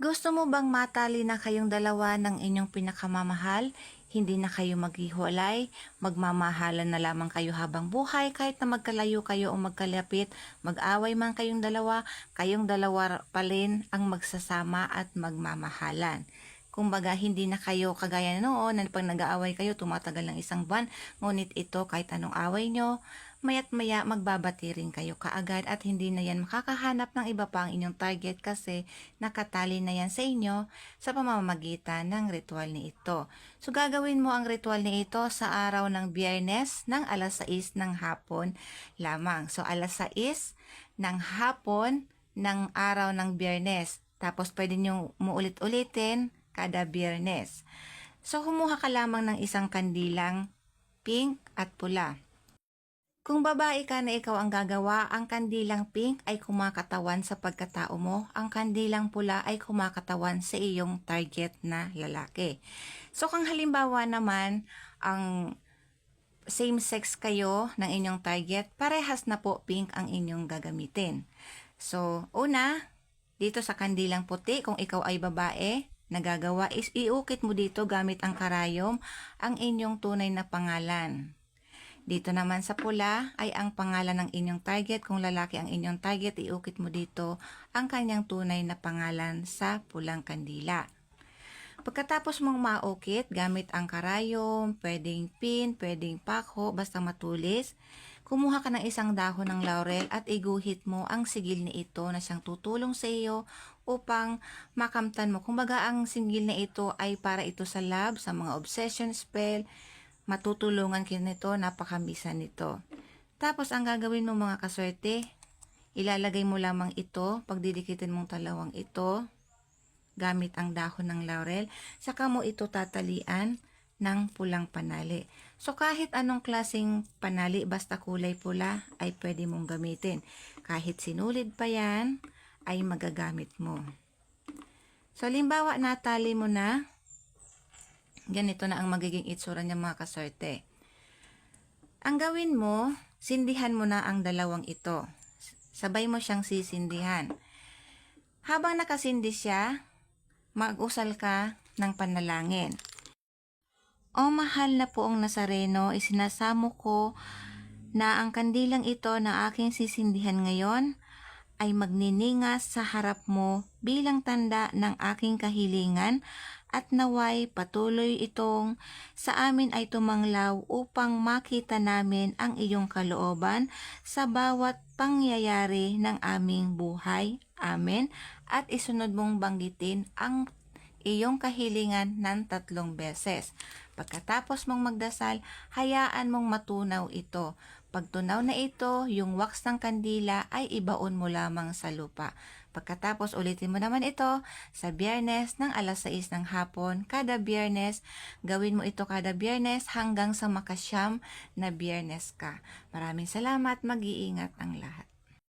Gusto mo bang matali na kayong dalawa ng inyong pinakamamahal? Hindi na kayo maghiwalay, magmamahalan na lamang kayo habang buhay kahit na magkalayo kayo o magkalapit, mag-away man kayong dalawa, kayong dalawa pa rin ang magsasama at magmamahalan. Kumbaga, hindi na kayo kagaya noon na pag nag-aaway kayo, tumatagal ng isang buwan. Ngunit ito, kahit anong away nyo, mayat maya magbabati rin kayo kaagad at hindi na yan makakahanap ng iba pa ang inyong target kasi nakatali na yan sa inyo sa pamamagitan ng ritual ni ito. So gagawin mo ang ritual ni ito sa araw ng biyernes ng alas 6 ng hapon lamang. So alas 6 ng hapon ng araw ng biyernes. Tapos pwede nyo muulit-ulitin kada biyernes. So humuha ka lamang ng isang kandilang pink at pula. Kung babae ka na ikaw ang gagawa, ang kandilang pink ay kumakatawan sa pagkatao mo, ang kandilang pula ay kumakatawan sa iyong target na lalaki. So kung halimbawa naman, ang same sex kayo ng inyong target, parehas na po pink ang inyong gagamitin. So, una, dito sa kandilang puti, kung ikaw ay babae, nagagawa is iukit mo dito gamit ang karayom ang inyong tunay na pangalan. Dito naman sa pula ay ang pangalan ng inyong target. Kung lalaki ang inyong target, iukit mo dito ang kanyang tunay na pangalan sa pulang kandila. Pagkatapos mong maukit, gamit ang karayom, pwedeng pin, pwedeng pako, basta matulis, kumuha ka ng isang dahon ng laurel at iguhit mo ang sigil na ito na siyang tutulong sa iyo upang makamtan mo. Kumbaga ang sigil na ito ay para ito sa love, sa mga obsession spell, matutulungan kayo nito, napakamisan nito. Tapos ang gagawin mo mga kaswerte, ilalagay mo lamang ito, pagdidikitin mong talawang ito, gamit ang dahon ng laurel, saka mo ito tatalian ng pulang panali. So kahit anong klasing panali, basta kulay pula, ay pwede mong gamitin. Kahit sinulid pa yan, ay magagamit mo. So limbawa natali mo na, ganito na ang magiging itsura niya mga kaswerte. Ang gawin mo, sindihan mo na ang dalawang ito. Sabay mo siyang sisindihan. Habang nakasindi siya, mag-usal ka ng panalangin. O mahal na poong Nazareno, isinasamo ko na ang kandilang ito na aking sisindihan ngayon ay magniningas sa harap mo bilang tanda ng aking kahilingan at naway patuloy itong sa amin ay tumanglaw upang makita namin ang iyong kalooban sa bawat pangyayari ng aming buhay. Amen. At isunod mong banggitin ang iyong kahilingan ng tatlong beses. Pagkatapos mong magdasal, hayaan mong matunaw ito. Pag tunaw na ito, yung wax ng kandila ay ibaon mo lamang sa lupa. Pagkatapos ulitin mo naman ito sa biyernes ng alas 6 ng hapon. Kada biyernes, gawin mo ito kada biyernes hanggang sa makasyam na biyernes ka. Maraming salamat, mag-iingat ang lahat.